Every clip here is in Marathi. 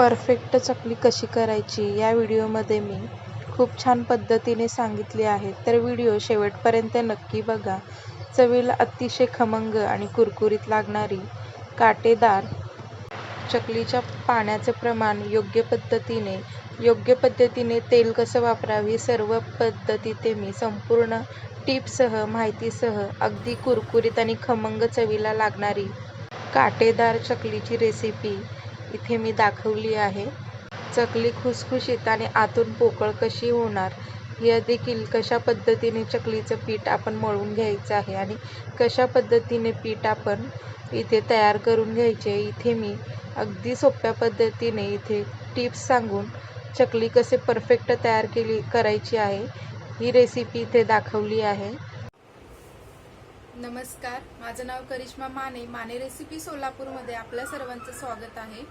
परफेक्ट चकली कशी करायची या व्हिडिओमध्ये मी खूप छान पद्धतीने सांगितले आहे. तर व्हिडिओ शेवटपर्यंत नक्की बघा. चवीला अतिशय खमंग आणि कुरकुरीत लागणारी काटेदार चकलीच्या पाण्याचं प्रमाण योग्य पद्धतीने योग्य पद्धतीने तेल कसं वापरावे सर्व पद्धती ते मी संपूर्ण टिपसह माहितीसह अगदी कुरकुरीत आणि खमंग चवीला लागणारी काटेदार चकलीची रेसिपी इथे मी दाखवली आहे. चकली खुसखुशीत आणि आतून पोकळ कशी होणार? हे देखील कशा पद्धतीने चकलीचं पीठ आपण मळून घ्यायचं आहे आणि कशा पद्धतीने पीठ आपण इथे तयार करून घ्यायचे इथे मी अगदी सोप्या पद्धतीने इथे टिप्स सांगून चकली कसे परफेक्ट तयार केली करायची आहे ही रेसिपी इथे दाखवली आहे. नमस्कार माझं नाव करिश्मा माने माने रेसिपी सोलापूरमध्ये आपल्या सर्वांचं स्वागत आहे.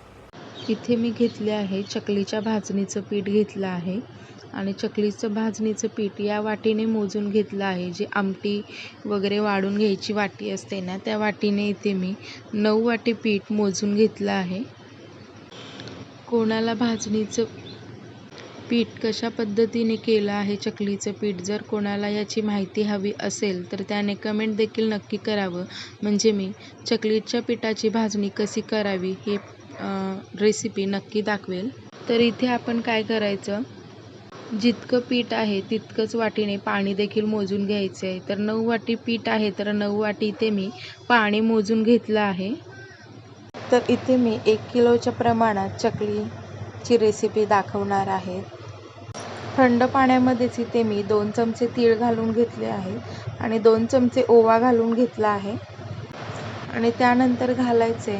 इथे मी घेतले आहे चकलीच्या भाजणीचं पीठ घेतलं आहे. आणि चकलीचं भाजणीचं पीठ या वाटीने मोजून घेतलं आहे. जी आमटी वगैरे वाढून घ्यायची वाटी असते ना त्या वाटीने इथे मी नऊ वाटी पीठ मोजून घेतलं आहे. कोणाला भाजणीचं पीठ कशा पद्धतीने केलं आहे चकलीचं पीठ? जर कोणाला याची माहिती हवी असेल तर त्याने कमेंट देखील नक्की करावं. म्हणजे मी चकलीच्या पिठाची भाजणी कशी करावी हे रेसिपी नक्की दाखवेल. तर इथे आपण काय करायचं? जितकं पीठ आहे तितकंच वाटीने पाणी देखील मोजून घ्यायचं आहे. तर नऊ वाटी पीठ आहे तर नऊ वाटी इथे मी पाणी मोजून घेतलं आहे. तर इथे मी एक किलोच्या प्रमाणात चकलीची रेसिपी दाखवणार आहे. थंड पाण्यामध्येच इथे मी दोन चमचे तीळ घालून घेतले आहे आणि दोन चमचे ओवा घालून घेतला आहे. आणि त्यानंतर घालायचे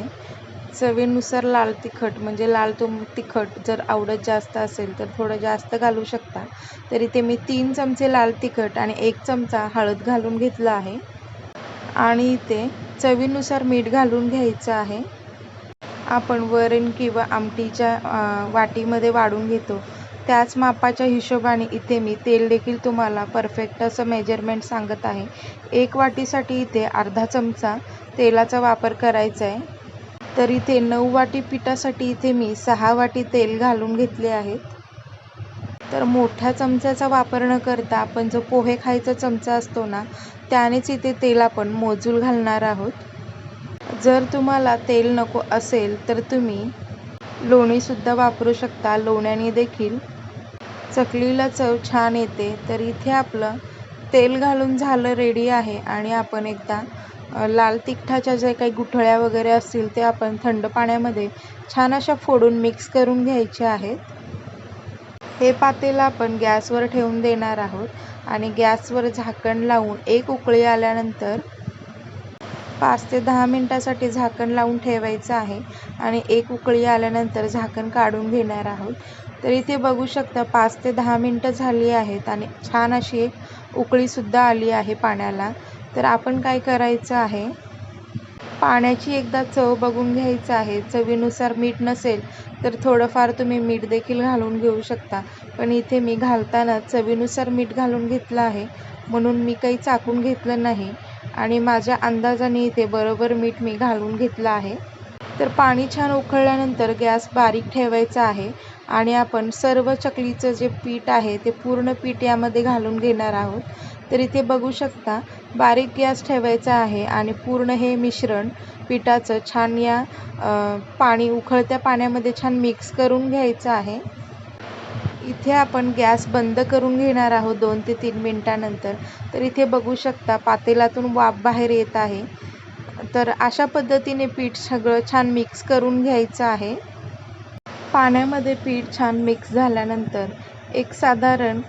चवीनुसार लाल तिखट म्हणजे लाल तुम तिखट जर आवडत जास्त असेल तर थोडं जास्त घालू शकता. तर इथे मी तीन चमचे लाल तिखट आणि एक चमचा हळद घालून घेतला आहे. आणि इथे चवीनुसार मीठ घालून घ्यायचं आहे. आपण वरण किंवा आमटीच्या वाटीमध्ये वाढून घेतो. त्याच मापाच्या हिशोबाने इथे मी तेल देखील तुम्हाला परफेक्ट असं मेजरमेंट सांगत आहे. एक वाटीसाठी इथे अर्धा चमचा तेलाचा वापर करायचा आहे. तर इथे नऊ वाटी पिठासाठी इथे मी सहा वाटी तेल घालून घेतले आहेत. तर मोठ्या चमच्याचा वापर न करता आपण जो पोहे खायचा चमचा असतो ना त्यानेच इथे तेल आपण मोजूल घालणार आहोत. जर तुम्हाला तेल नको असेल तर तुम्ही लोणीसुद्धा वापरू शकता लोण्याने देखील. चकलीला चव छान येते तर इथे आपलं तेल घालून झालं रेडी आहे आणि आपण एकदा लाल तिखटाच्या जे काही गुठळ्या वगैरे असतील ते आपण थंड पाण्यामध्ये छान अशा फोडून मिक्स करून घ्यायचे आहेत. हे पातेलं आपण गॅसवर ठेवून देणार आहोत आणि गॅसवर झाकण लावून एक उकळी आल्यानंतर पाच ते दहा मिनटासाठी झाकण लावून ठेवायचं आहे आणि एक उकळी आल्यानंतर झाकण काढून घेणार आहोत. तर इथे बघू शकता पाच ते दहा मिनटं झाली आहेत आणि छान अशी एक उकळीसुद्धा आली आहे पाण्याला. तर आपण काय करायचं आहे? पाण्याची एकदा चव बघून घ्यायचं आहे. चवीनुसार मीठ नसेल तर थोडंफार तुम्ही मीठ देखील घालून घेऊ शकता. पण इथे मी घालताना चवीनुसार मीठ घालून घेतलं आहे. म्हणून मी काही चाकून घेतलं नाही. आणि माझ्या अंदाजाने इथे बरोबर मीठ मी घालून घेतलं आहे. तर पाणी छान उकळल्यानंतर गॅस बारीक ठेवायचा आहे. आणि आपण सर्व चकलीचं जे पीठ आहे ते पूर्ण पीठ यामध्ये घालून घेणार आहोत. तर इथे बघू शकता बारीक गॅस ठेवायचा आहे आणि पूर्ण हे मिश्रण पिठाचं छान या पाणी उखळत्या पाण्यामध्ये छान मिक्स करून घ्यायचं आहे. इथे आपण गॅस बंद करून घेणार आहोत दोन ते तीन मिनटानंतर. तर इथे बघू शकता पातेलातून वाफ बाहेर येत आहे. तर अशा पद्धतीने पीठ सगळं छान मिक्स करून घ्यायचं आहे. पाण्यामध्ये पीठ छान मिक्स झाल्यानंतर एक साधारण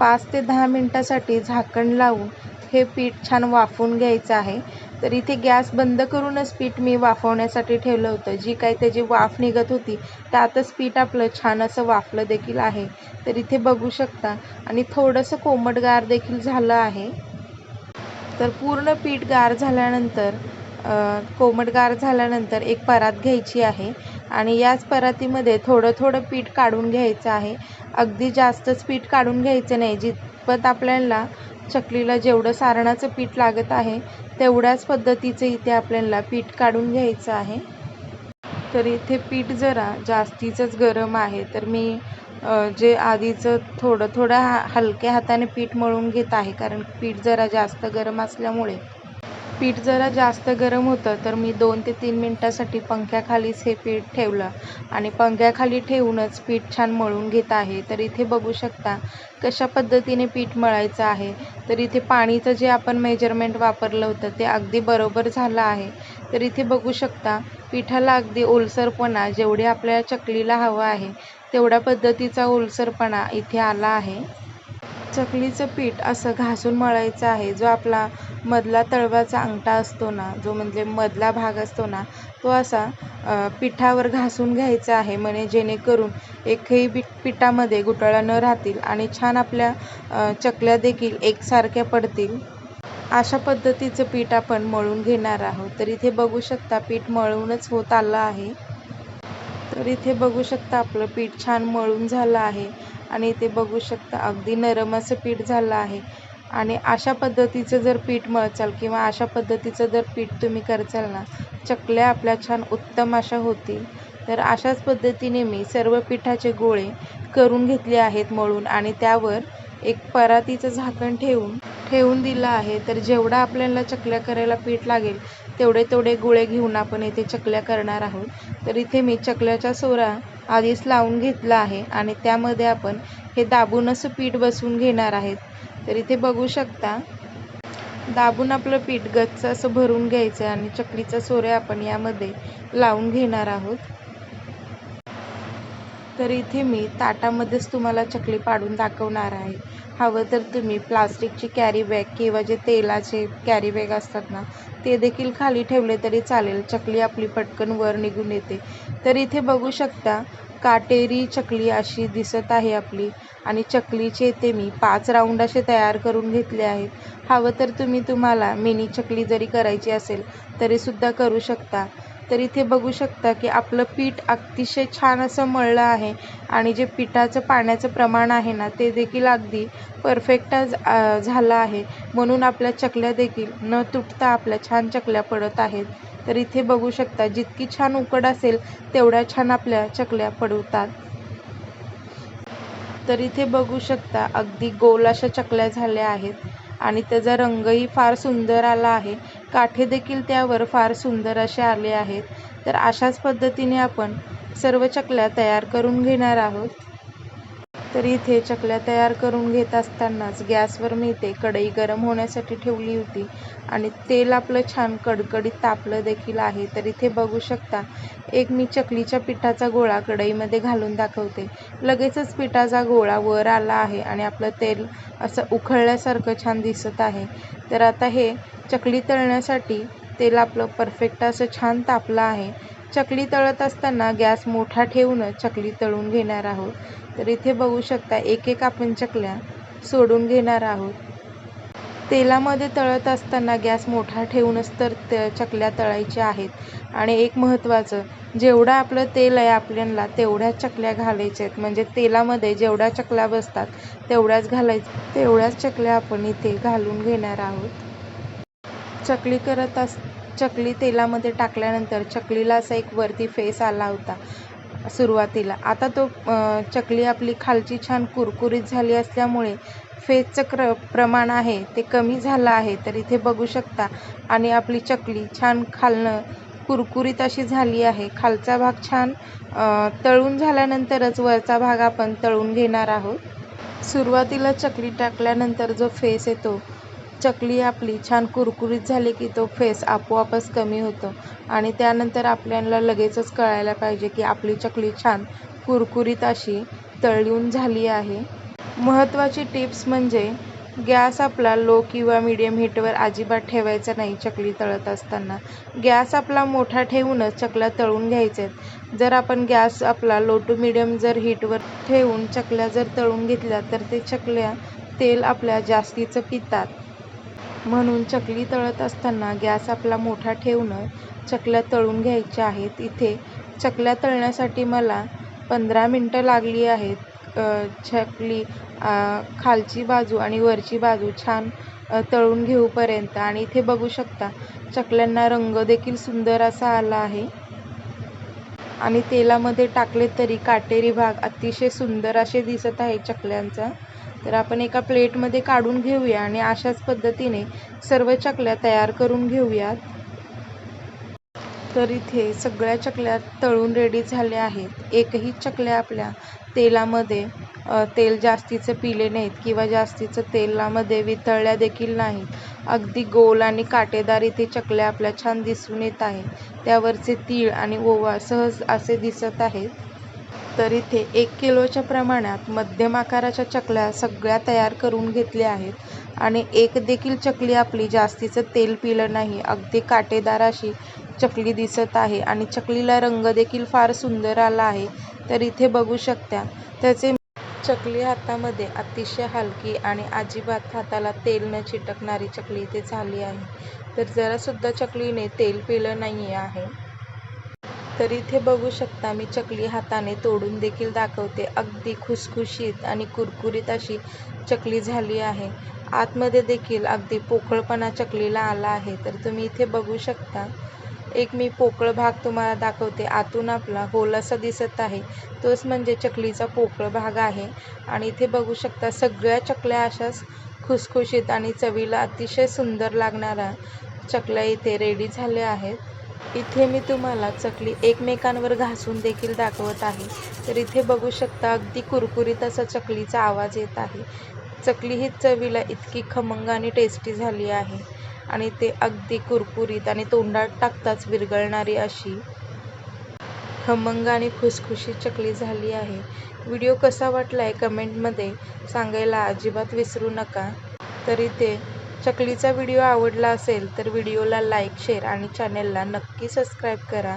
पाच ते दहा मिनटासाठी झाकण लावून हे पीठ छान वाफवून घ्यायचं आहे. तर इथे गॅस बंद करूनच पीठ मी वाफवण्यासाठी ठेवलं होतं. जी काही त्याची वाफ निघत होती त्यातच पीठ आपलं छान असं वाफलं देखील आहे. तर इथे बघू शकता आणि थोडंसं कोमटगार देखील झालं आहे. तर पूर्ण पीठ गार झाल्यानंतर कोमटगार झाल्यानंतर एक परात घ्यायची आहे. आणि याच परातीमध्ये थोडं थोडं पीठ काढून घ्यायचं आहे. अगदी जास्तच पीठ काढून घ्यायचं नाही. जितपत आपल्याला चकलीला जेवढं सारणाचं पीठ लागत आहे तेवढ्याच पद्धतीचं इथे आपल्याला पीठ काढून घ्यायचं आहे. तर इथे पीठ जरा जास्तीचंच गरम आहे. तर मी जे आधीचं थोडं थोडं हा हलक्या हाताने पीठ मळून घेत आहे. कारण पीठ जरा जास्त गरम असल्यामुळे पीठ जरा जास्त गरम होतं तर मी दोन ते तीन मिनटासाठी पंख्याखालीच हे पीठ ठेवलं. आणि पंख्याखाली ठेवूनच पीठ छान मळून घेत आहे. तर इथे बघू शकता कशा पद्धतीने पीठ मळायचं आहे. तर इथे पाणीचं जे आपण मेजरमेंट वापरलं होतं ते अगदी बरोबर झालं आहे. तर इथे बघू शकता पिठाला अगदी ओलसरपणा जेवढे आपल्याला चकलीला हवं आहे तेवढ्या पद्धतीचा ओलसरपणा इथे आला आहे. चकलीचं पीठ असं घासून मळायचं आहे जो आपला मधला तळवाचा अंगठा असतो ना जो म्हणजे मधला भाग असतो ना तो असा पिठावर घासून घ्यायचा आहे म्हणे जेणेकरून एकही बी पिठामध्ये गुठळ्या न राहतील आणि छान आपल्या चकल्या देखील एकसारख्या पडतील. अशा पद्धतीचं पीठ आपण मळून घेणार आहोत. तर इथे बघू शकता पीठ मळूनच होत आलं आहे. तर इथे बघू शकता आपलं पीठ छान मळून झालं आहे. आणि इथे बघू शकता अगदी नरम असं पीठ झालं आहे. आणि अशा पद्धतीचं जर पीठ मळचाल किंवा अशा पद्धतीचं जर पीठ तुम्ही करचाल ना चकल्या आपल्या छान उत्तम अशा होतील. तर अशाच पद्धतीने मी सर्व पिठाचे गोळे करून घेतले आहेत मळून आणि त्यावर एक परातीचं झाकण ठेवून ठेवून दिलं आहे. तर जेवढा आपल्याला चकल्या करायला पीठ लागेल तेवढे तेवढे गोळे घेऊन आपण इथे चकल्या करणार आहोत. तर इथे मी चकल्याचा सोरा आधीच लावून घेतला आहे आणि त्यामध्ये आपण हे दाबून असं पीठ बसवून घेणार आहेत. तर इथे बघू शकता. दाबून आपलं पीठ गच्च असं भरून घ्यायचं आहे आणि चकलीचा सोऱ्या आपण यामध्ये लावून घेणार आहोत. तर इथे मी ताटामध्येच तुम्हाला चकली पाडून दाखवणार आहे. हवं तर तुम्ही प्लास्टिकची कॅरी बॅग किंवा जे तेलाचे कॅरी बॅग असतात ना ते देखील खाली ठेवले तरी चालेल. चकली आपली पटकन वर निघून येते. तर इथे बघू शकता काटेरी चकली अशी दिसत आहे आपली. आणि चकलीचे ते मी पाच राऊंड असे तयार करून घेतले आहेत. हवं तर तुम्ही तुम्हाला मिनी चकली जरी करायची असेल तरीसुद्धा करू शकता. तर इथे बघू शकता की आपलं पीठ अतिशय छान असं मळलं आहे आणि जे पिठाचं पाण्याचं प्रमाण आहे ना ते देखील अगदी परफेक्ट झालं आहे. म्हणून आपल्या चकल्या देखील न तुटता आपल्या छान चकल्या पडत आहेत. तर इथे बघू शकता जितकी छान उकड असेल तेवढ्या छान आपल्या चकल्या पडवतात तर इथे बघू शकता अगदी गोल अशा चकल्या झाल्या आहेत आणि त्याचा रंगही फार सुंदर आला आहे. काठे देखील त्यावर फार सुंदर असे आले आहेत. तर अशाच पद्धतीने आपण सर्व चकल्या तयार करून घेणार आहोत. तर इथे चकल्या तयार करून घेत असतानाच गॅसवर मी इथे कढई गरम होण्यासाठी ठेवली होती. आणि तेल आपलं छान कडकडीत तापलं देखील आहे. तर इथे बघू शकता एक मी चकलीच्या पिठाचा गोळा कढईमध्ये घालून दाखवते. लगेचच पिठाचा गोळा वर आला आहे आणि आपलं तेल असं उखळल्यासारखं छान दिसत आहे. तर आता हे चकली तळण्यासाठी तेल आपलं परफेक्ट असं छान तापलं आहे. चकली तळत असताना गॅस मोठा ठेवूनच चकली तळून घेणार आहोत. तर इथे बघू शकता एक एक आपण चकल्या सोडून घेणार आहोत. तेलामध्ये तळत असताना गॅस मोठा ठेवूनच तर त चकल्या तळायच्या आहेत. आणि एक महत्त्वाचं जेवढं आपलं तेल आहे आपल्याला तेवढ्याच चकल्या घालायच्या आहेत. म्हणजे तेलामध्ये जेवढ्या चकल्या बसतात तेवढ्याच घालायच्या तेवढ्याच चकल्या आपण इथे घालून घेणार आहोत. चकली करत अस चकली तेलामध्ये टाकल्यानंतर चकलीला असा एक वरती फेस आला होता सुरुवातीला. आता तो चकली आपली खालची छान कुरकुरीत झाली असल्यामुळे फेसचं क्र प्रमाण आहे ते कमी झालं आहे तर इथे बघू शकता. आणि आपली चकली छान खालणं कुरकुरीत अशी झाली आहे. खालचा भाग छान तळून झाल्यानंतरच वरचा भाग आपण तळून घेणार आहोत. सुरुवातीला चकली टाकल्यानंतर जो फेस येतो चकली आपली छान कुरकुरीत झाली की तो फेस आपोआपच कमी होतो. आणि त्यानंतर आपल्याला लगेचच कळायला पाहिजे की आपली चकली छान कुरकुरीत अशी तळून झाली आहे. महत्त्वाची टिप्स म्हणजे गॅस आपला लो किंवा मीडियम हीटवर अजिबात ठेवायचा नाही चकली तळत असताना. गॅस आपला मोठा ठेवूनच चकल्या तळून घ्यायच्या जर आपण गॅस आपला लो टू मीडियम जर हीटवर ठेवून चकल्या जर तळून घेतल्या तर ते चकल्या तेल आपल्या जास्तीचं पितात. म्हणून चकली तळत असताना गॅस आपला मोठा ठेवणं चकल्या तळून घ्यायच्या आहेत. इथे चकल्या तळण्यासाठी मला पंधरा मिनटं लागली आहेत. चकली खालची बाजू आणि वरची बाजू छान तळून घेऊपर्यंत. आणि इथे बघू शकता चकल्यांना रंग देखील सुंदर असा आला आहे. आणि तेलामध्ये टाकले तरी काटेरी भाग अतिशय सुंदर असे दिसत आहे चकल्यांचा. तर आपण एका प्लेटमध्ये काढून घेऊया आणि अशाच पद्धतीने सर्व चकल्या तयार करून घेऊयात. तर इथे सगळ्या चकल्या तळून रेडी झाल्या आहेत. एकही चकल्या आपल्या तेलामध्ये तेल जास्तीचं पिले नाहीत किंवा जास्तीचं तेलामध्ये वितळल्या देखील नाहीत अगदी गोल आणि काटेदार इथे चकल्या आपल्या छान दिसून येत आहे त्यावरचे तीळ आणि ओवा सहज असे दिसत आहेत. तर इथे एक किलोच्या प्रमाणात मध्यम आकाराच्या चकल्या सगळ्या तयार करून घेतल्या आहेत. आणि एक देखील चकली आपली जास्तीचं तेल पिलं नाही अगदी काटेदार अशी चकली दिसत आहे. आणि चकलीला रंग देखील फार सुंदर आला आहे. तर इथे बघू शकता त्याचे चकली हातामध्ये अतिशय हलकी आणि अजिबात हाताला तेल न चिटकणारी चकली इथे झाली आहे. तर जरासुद्धा चकलीने तेल पिलं नाही आहे. तर इथे बघू शकता मी चकली हाताने तोडून देखील दाखवते. अगदी खुसखुशीत आणि कुरकुरीत अशी चकली झाली आहे. आतमध्ये देखील अगदी पोकळपणा चकलीला आला आहे. तर तुम्ही इथे बघू शकता एक मी पोकळ भाग तुम्हाला दाखवते. आतून आपला होल असा दिसत आहे. तोच म्हणजे चकलीचा पोकळ भाग आहे. आणि इथे बघू शकता सगळ्या चकल्या अशाच खुसखुशीत आणि चवीला अतिशय सुंदर लागणाऱ्या चकल्या इथे रेडी झाल्या आहेत. इथे मी तुम्हाला चकली एकमेकांवर घासून देखील दाखवत आहे. तर इथे बघू शकता अगदी कुरकुरीत असा चकलीचा आवाज येत आहे. चकली ही चवीला इतकी खमंग आणि टेस्टी झाली आहे. आणि ते अगदी कुरकुरीत आणि तोंडात टाकताच विरघळणारी अशी खमंग आणि खुसखुशी चकली झाली आहे. व्हिडिओ कसा वाटला आहे कमेंटमध्ये सांगायला अजिबात विसरू नका. तर इथे चकलीचा व्हिडिओ आवडला असेल तर व्हिडिओला लाईक शेअर आणि चॅनेलला नक्की सबस्क्राईब करा.